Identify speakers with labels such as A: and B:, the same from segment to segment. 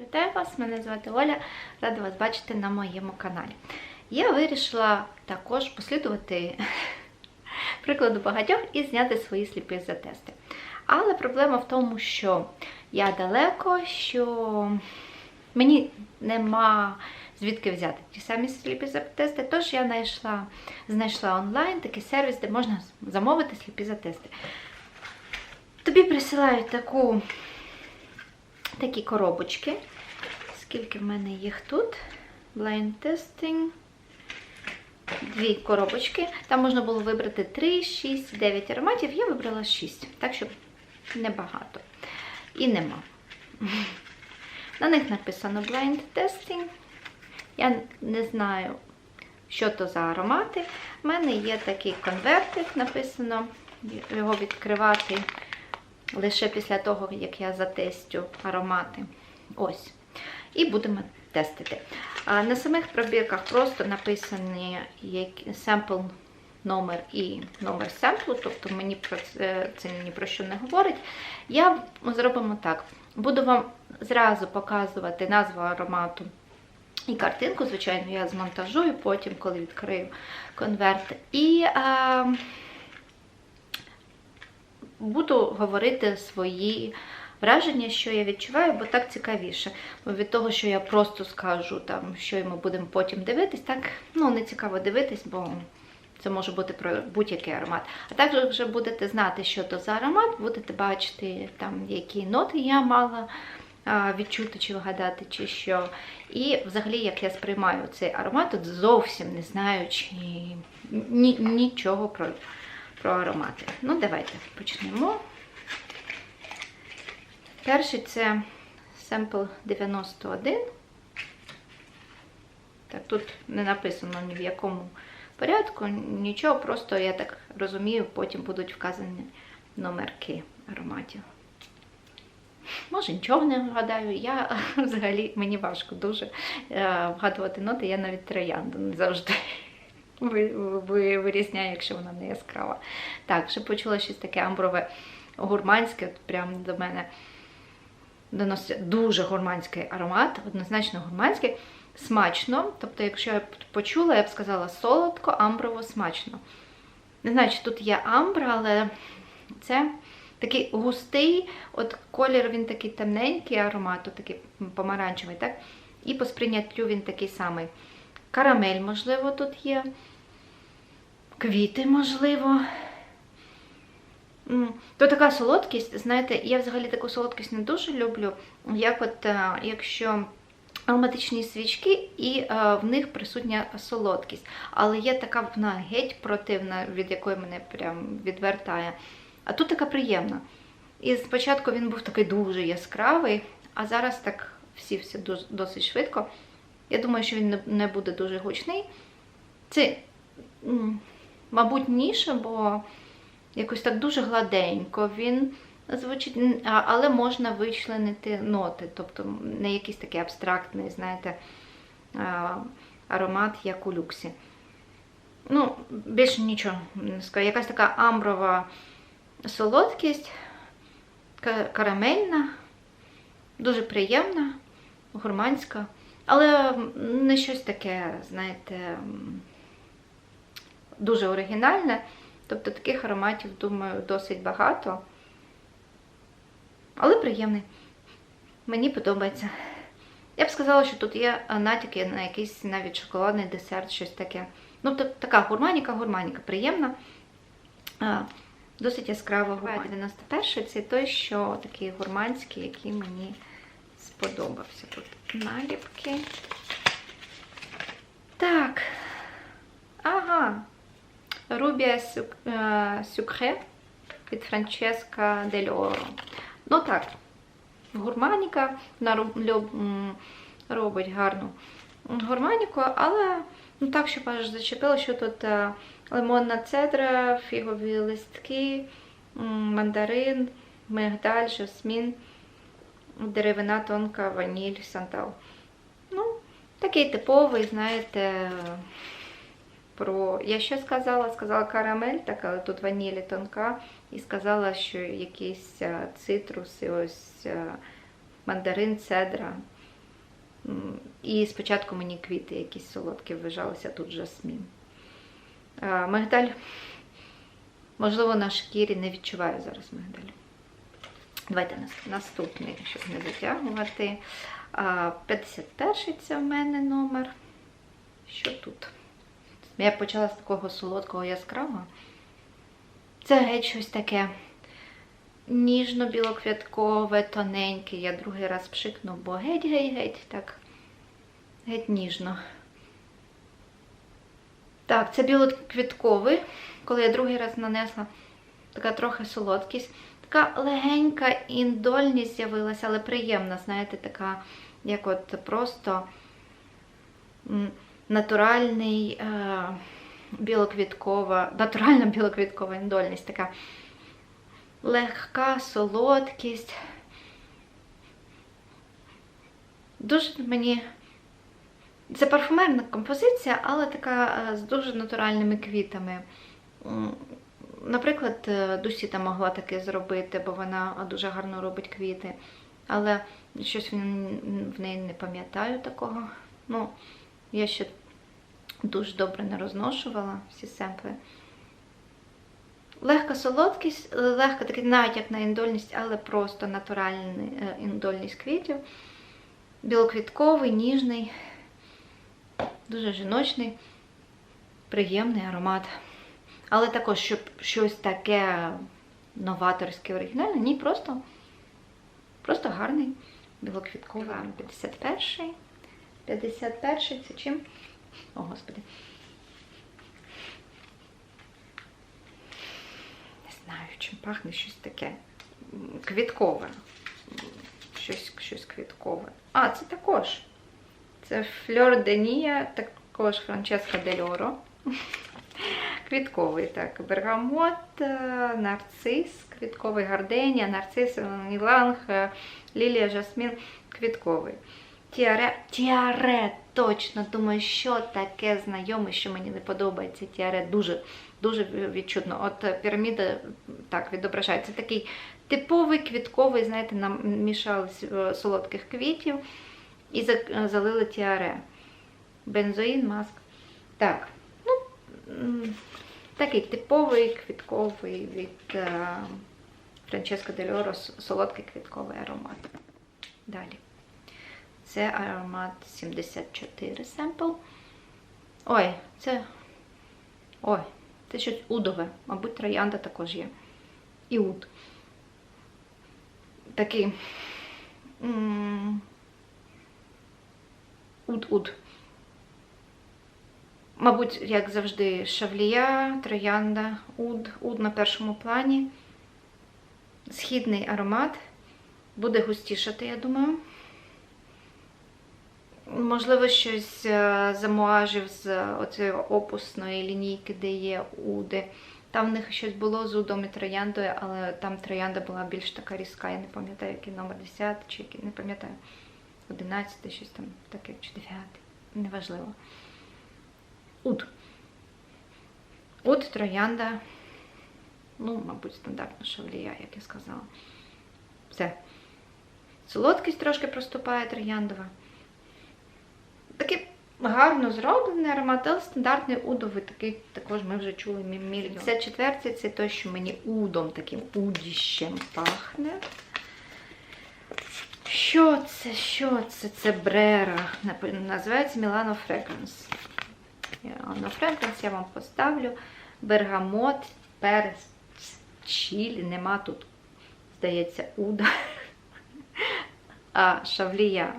A: Вітаю вас! Мене звати Оля, рада вас бачити на моєму каналі. Я вирішила також послідувати прикладу багатьох і зняти свої сліпі за тести. Але проблема в тому, що я далеко, що мені нема звідки взяти ті самі сліпі за-тести, тож я знайшла, знайшла онлайн такий сервіс, де можна замовити сліпі за-тести. Тобі присилають таку, такі коробочки. Скільки в мене їх тут? Blind testing. Дві коробочки. Там можна було вибрати 3, 6, 9 ароматів. Я вибрала 6, так що небагато. І нема. На них написано Blind Testing. Я не знаю, що то за аромати. У мене є такий конвертик, написано, його відкривати лише після того, як я затестю аромати. Ось. І будемо тестити. На самих пробірках просто написані семпл номер і номер семплу, тобто мені про це, це ні про що не говорить. Я зробимо так. Буду вам зразу показувати назву аромату і картинку, звичайно, я змонтажую потім, коли відкрию конверт. І а, буду говорити свої враження, що я відчуваю, бо так цікавіше. Бо від того, що я просто скажу, там, що ми будемо потім дивитись, так ну, не цікаво дивитись, бо це може бути про будь-який аромат. А також вже будете знати, що то за аромат, будете бачити, там, які ноти я мала відчути чи вгадати, чи що. І взагалі, як я сприймаю цей аромат, от зовсім не знаючи ні, нічого про, про аромати. Ну, давайте почнемо. Перший це семпл 91. Так, тут не написано ні в якому порядку, нічого, просто, я так розумію, потім будуть вказані номерки ароматів. Може, нічого не вгадаю. Я взагалі мені важко дуже е, вгадувати ноти, я навіть троянду не завжди вирізняю, якщо вона не яскрава. Так, ще почула щось таке амброве гурманське, от прямо до мене доносить дуже гурманський аромат, однозначно гурманський, смачно. Тобто, якщо я почула, я б сказала солодко, амброво смачно. Не знаю, чи тут є амбра, але це такий густий, от колір він такий темненький, аромат, такий помаранчевий, так? І по сприйняттю він такий самий. Карамель, можливо, тут є. Квіти, можливо. То така солодкість, знаєте, я взагалі таку солодкість не дуже люблю. Як от якщо ароматичні свічки, і в них присутня солодкість. Але є така вона геть противна, від якої мене прям відвертає. А тут така приємна. І спочатку він був такий дуже яскравий, а зараз так всівся досить швидко. Я думаю, що він не буде дуже гучний. Це, мабуть, ніше, бо якось так дуже гладенько він звучить, але можна вичленити ноти, тобто не якийсь такий абстрактний, знаєте, аромат, як у люксі. Ну, більше нічого не скажу. Якась така амброва солодкість, карамельна, дуже приємна, гурманська, але не щось таке, знаєте, дуже оригінальне. Тобто таких ароматів, думаю, досить багато. Але приємний. Мені подобається. Я б сказала, що тут є натяки на якийсь навіть шоколадний десерт, щось таке. Ну, така гурманіка, гурманіка приємна. Досить яскрава гурманіка. 91 це той, що такий гурманський, який мені сподобався. Тут наліпки. Так. Ага. Рубія Сюкре від Франческа Дель Оро. Ну так, гурманіка робить гарну гурманіку, але ну так, щоб аж зачепило, що тут лимонна цедра, фігові листки, мандарин, мигдаль, жасмін, деревина тонка, ваніль, сантал. Ну, такий типовий, знаєте, про. Я що сказала? Сказала карамель, так, але тут ванілі тонка, і сказала, що якісь цитруси, ось мандарин, цедра. І спочатку мені квіти якісь солодкі вважалися, тут жасмін. Е, Мигдаль, можливо, на шкірі не відчуваю зараз мигдаль. Давайте наступний, щоб не затягувати. А, 51 це в мене номер. Що тут? Я почала з такого солодкого яскравого. Це геть щось таке ніжно-білоквяткове, тоненьке. Я другий раз пшикну, бо геть-геть-геть так. Геть ніжно. Так, це білоквітковий. Коли я другий раз нанесла, така трохи солодкість. Така легенька індольність з'явилася, але приємна, знаєте, така, як от просто натуральний е, білоквіткова, натуральна білоквіткова індольність, така легка солодкість. Дуже мені. Це парфумерна композиція, але така е, з дуже натуральними квітами. Наприклад, е, Дусіта могла таке зробити, бо вона дуже гарно робить квіти. Але щось в неї не пам'ятаю такого. Ну, я ще дуже добре не розношувала всі семпли. Легка солодкість, е, легка такий натяк на індольність, але просто натуральна е, індольність квітів. Білоквітковий, ніжний, дуже жіночний, приємний аромат. Але також, щоб щось таке новаторське, оригінальне, ні, просто, просто гарний білоквітковий. 51-й. 51-й це чим? О, Господи. Не знаю, чим пахне щось таке квіткове. Щось, щось квіткове. А, це також. Це Фльор Денія, також Франческа Дель Оро. Квітковий, так. Бергамот, е, нарцис, квітковий гарденія, нарцис, іланг, е, лілія, жасмін, квітковий. Тіаре, тіаре, точно, думаю, що таке знайоме, що мені не подобається. Тіаре дуже, дуже відчутно. От е, піраміда так відображається. Такий типовий квітковий, знаєте, намішали с- солодких квітів і за- залили тіаре. Бензоїн, маск. Так, ну, такий типовий квітковий від е, Франческо Дель Оро солодкий квітковий аромат. Далі. Це аромат 74 семпл. Ой, це. Ой, це щось удове. Мабуть, троянда також є. І уд. Такий. Уд-уд. Мабуть, як завжди, шавлія, троянда, уд, уд на першому плані. Східний аромат. Буде густішати, я думаю. Можливо, щось е, замуажив з оцієї опусної лінійки, де є уди. Там в них щось було з удом і трояндою, але там троянда була більш така різка. Я не пам'ятаю, який номер 10 чи який, не пам'ятаю. 11, щось там таке, чи 9. Неважливо. Уд. Уд, троянда. Ну, мабуть, стандартна шавлія, як я сказала. Все. Солодкість трошки проступає трояндова. Такий гарно зроблений аромат, але стандартний удовий, такий також ми вже чули мі- мільйон. 54 це той, що мені удом, таким удіщем пахне. Що це? Що це? Це Брера. Називається Milano Fragrance. Milano Fragrance я вам поставлю. Бергамот, перець, чілі. Нема тут, здається, уда. А шавлія.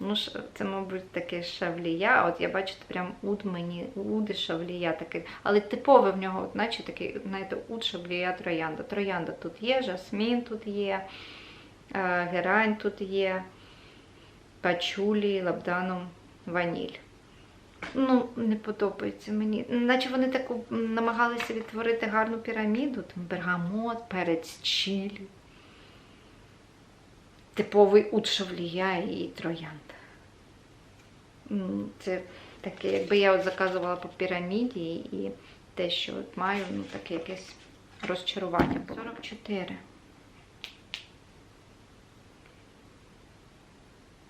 A: Ну, це, мабуть, таке шавлія. От я бачу, прям уд мені, уд і шавлія такий. Але типове в нього, наче такий, знаєте, уд, шавлія, троянда. Троянда тут є, жасмін тут є, е, герань тут є, пачулі, лабданум, ваніль. Ну, не подобається мені. Наче вони таку м, намагалися відтворити гарну піраміду, там бергамот, перець чилі. Типовий ут шавлія і троянда. М, Це таке, якби я от заказувала по піраміді і те, що от маю, ну таке якесь розчарування було. 44.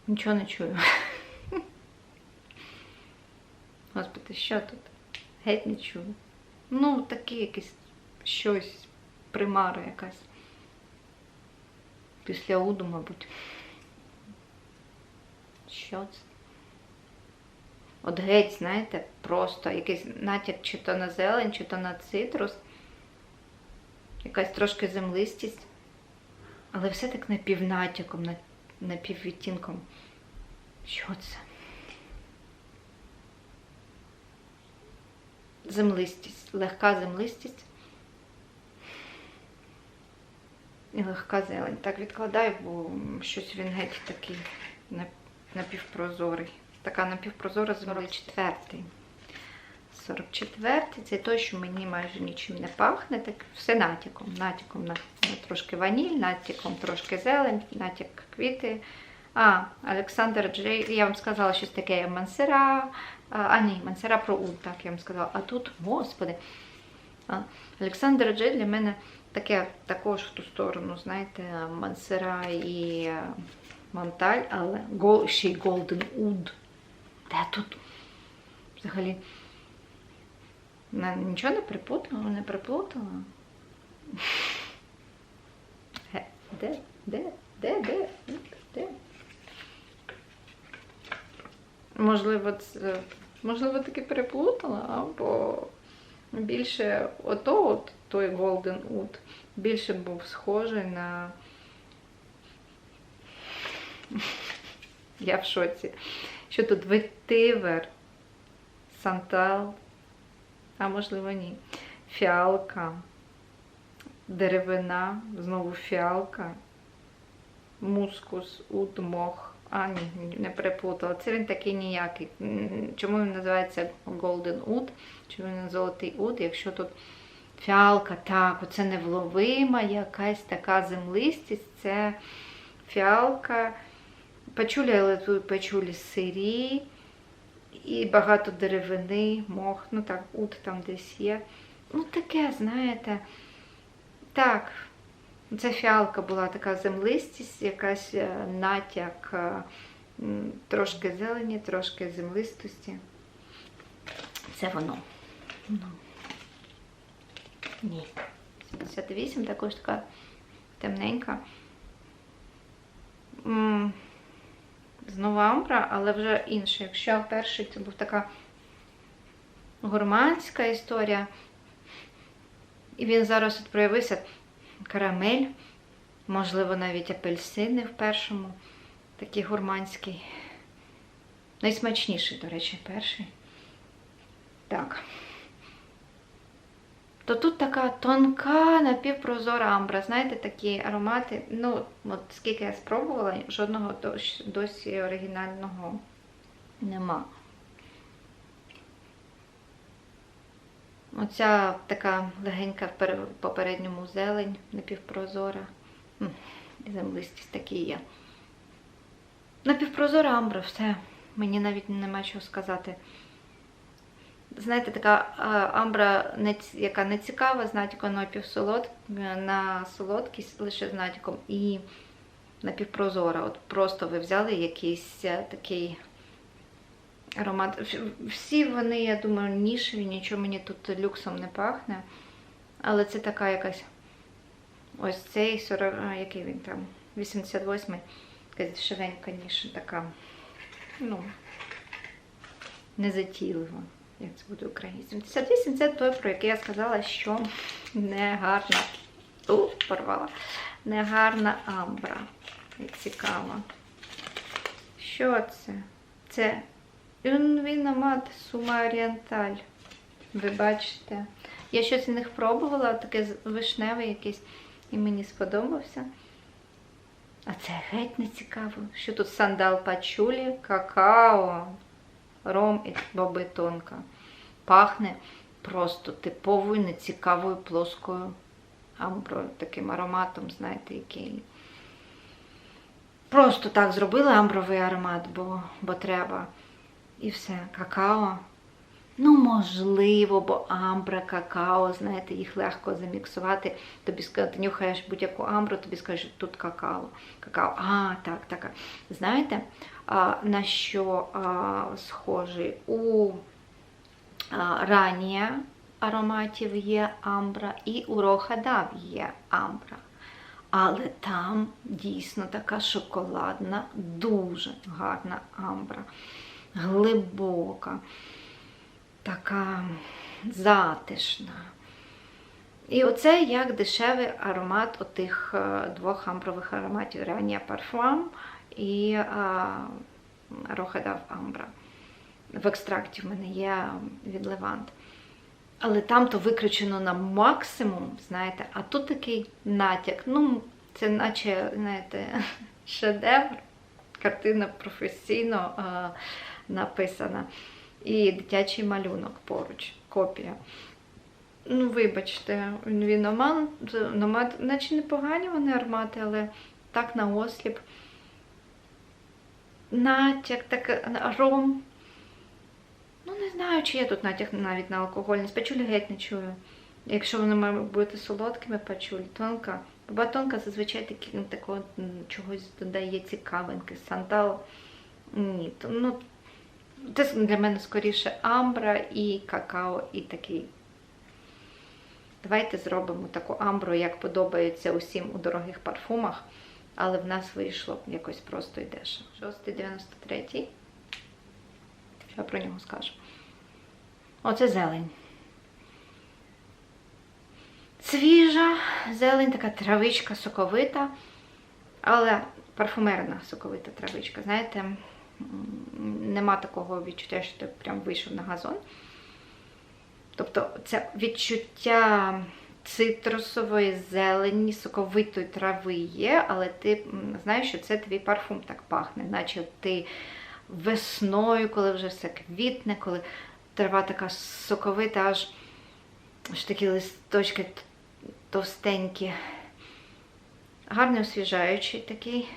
A: Нічого не чую. Господи, що тут? Геть не чую. Ну, таке якесь щось, примара якась. Після уду, мабуть. Що це? От геть, знаєте, просто якийсь натяк чи то на зелень, чи то на цитрус. Якась трошки землистість. Але все так напівнатяком, напіввідтінком. Що це? Землистість, легка землистість. І легка зелень. Так відкладаю, бо щось він геть такий напівпрозорий. Така напівпрозора земля четвертий. 44-й це той, що мені майже нічим не пахне, так все натяком. Натяком на, на трошки ваніль, натяком трошки зелень, натяк квіти. А, Олександр Джей, я вам сказала щось таке Мансера. А, ні, Мансера про Ун, так я вам сказала. А тут, господи, а, Олександр Джей для мене таке також в ту сторону, знаєте, Мансера і е, Монталь, але ще й Голден Уд. Де тут? Взагалі. Нічого не припутала, не приплутала. Де? Де? Де? Де? Де? Можливо, це, можливо, таки переплутала, або більше ото, от той Golden Wood, більше був схожий на. Я в шоці. Що тут ветивер, сантал, а можливо ні. Фіалка, деревина, знову фіалка, мускус, уд, мох. А, ні, не переплутала. Це він такий ніякий. Чому він називається Golden Wood? Чому він золотий уд, якщо тут фіалка, так, оце невловима, якась така землистість, це фіалка, пачулі, але тут пачулі сирі, і багато деревини, мох, ну так, ут там десь є. Ну, таке, знаєте, так, це фіалка була така землистість, якась е, натяк, е, трошки зелені, трошки землистості. Це воно. Ну. Ні. 78 також така темненька. Знову амбра, але вже інша. Якщо перший це був така гурманська історія, і він зараз от проявився карамель, можливо, навіть апельсини в першому, такий гурманський. Найсмачніший, до речі, перший. Так. То тут така тонка напівпрозора амбра. Знаєте, такі аромати. Ну, от скільки я спробувала, жодного досі оригінального нема. Оця така легенька в попередньому зелень, напівпрозора. Землистість такі є. Напівпрозора амбра, все. Мені навіть нема чого сказати. Знаєте, така амбра, яка не цікава, з натяком напівсолод, на солодкість лише з натяком і напівпрозора. От просто ви взяли якийсь е, такий аромат. Всі вони, я думаю, нішеві, нічого мені тут люксом не пахне. Але це така якась ось цей 40, а, який він там, 88-й, якась дешевенька ніша така. Ну, незатійлива. Як це буде українською? 78 це той, про який я сказала, що негарна. У, порвала. Негарна амбра. Цікаво. Що це? Це Юнвіномат Сума Орієнталь. Ви бачите. Я щось з них пробувала, таке вишневе якесь, і мені сподобався. А це геть не цікаво. Що тут сандал пачулі, какао, ром і боби тонка. Пахне просто типовою, нецікавою плоскою амброю, таким ароматом, знаєте, який. Просто так зробила амбровий аромат, бо, бо треба. І все, какао. Ну, можливо, бо амбра, какао, знаєте, їх легко заміксувати. Тобі ти нюхаєш будь-яку амбру, тобі скажуть, тут какао. Какао. А, так, так. Знаєте, на що схожий? У ранія ароматів є амбра, і у Рохадав є амбра. Але там дійсно така шоколадна, дуже гарна амбра, глибока, така затишна. І оце як дешевий аромат отих е, двох амбрових ароматів Рання Парфум і Рохадав Амбра. В екстракті в мене є від Левант. Але там то викричено на максимум, знаєте, а тут такий натяк. Ну, це наче, знаєте, шедевр, картина професійно е, написана. І дитячий малюнок поруч, копія. Ну, вибачте, він оман, номад, наче непогані вони аромати, але так на осліп. Натяк, так ром. Ну, не знаю, чи є тут натяк навіть на алкогольність. Пачулі геть не чую. Якщо вони мають бути солодкими, пачулі, тонка. Бо тонка зазвичай такі, ну, такого чогось додає цікавинки. Сандал. Ні, ну, це для мене скоріше амбра і какао, і такий. Давайте зробимо таку амбру, як подобається усім у дорогих парфумах, але в нас вийшло якось просто і дешево. 693. Що я про нього скажу? Оце зелень. Свіжа, зелень, така травичка соковита, але парфумерна соковита травичка. Знаєте, нема такого відчуття, що ти прям вийшов на газон. Тобто це відчуття цитрусової зелені, соковитої трави є, але ти знаєш, що це твій парфум так пахне, наче ти весною, коли вже все квітне, коли трава така соковита, аж, аж такі листочки товстенькі. Гарний освіжаючий такий.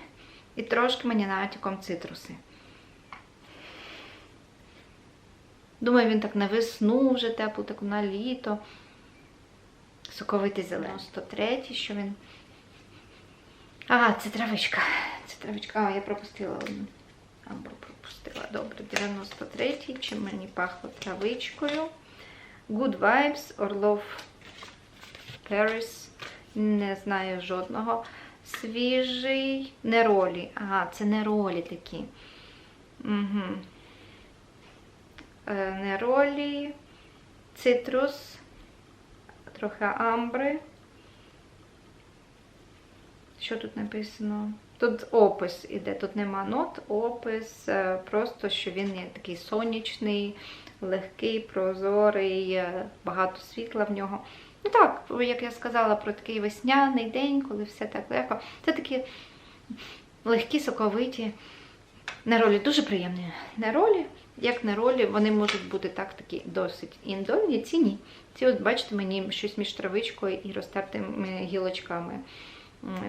A: І трошки мені натяком цитруси. Думаю, він так на весну вже тепло, так на літо. Соковитий зелений. 103, що він. Ага, це травичка. Це травичка. А, я пропустила одну. Або пропустила. Добре, 93-й. чим мені пахло травичкою. Good Vibes, Орлов Paris. Не знаю жодного. Свіжий. Неролі. Ага, це неролі такі. Угу. Е, Неролі, цитрус, трохи амбри. Що тут написано? Тут опис іде, тут нема нот, опис, е, просто що він є такий сонячний, легкий, прозорий, е, багато світла в нього. Ну так, як я сказала про такий весняний день, коли все так легко. Це такі легкі, соковиті неролі, дуже приємні неролі. Як неролі, вони можуть бути так такі досить індольні, ці ні. Ці, от бачите, мені щось між травичкою і розтертими гілочками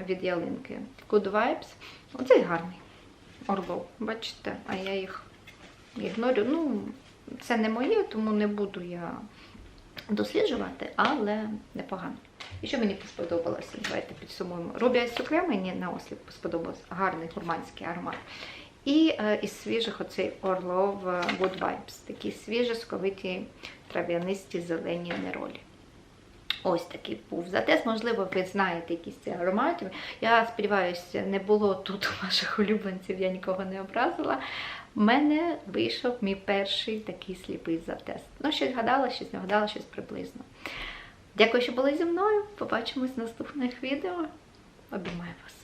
A: від ялинки. Good Vibes. Оцей гарний. Орлов. Бачите, а я їх ігнорю. Ну, це не моє, тому не буду я досліджувати, але непогано. І що мені сподобалося? Давайте підсумуємо. Рубія Сукре мені на осліп сподобався гарний гурманський аромат. І е, із свіжих оцей Орлов е, Good Vibes. Такі свіжі, сковиті, трав'янисті, зелені неролі. Ось такий був затест. Можливо, ви знаєте якісь ці ароматів. Я сподіваюся, не було тут ваших улюбленців, я нікого не образила. У мене вийшов мій перший такий сліпий затест. Ну, щось гадала, щось не гадала, щось приблизно. Дякую, що були зі мною. Побачимось в наступних відео. Обіймаю вас.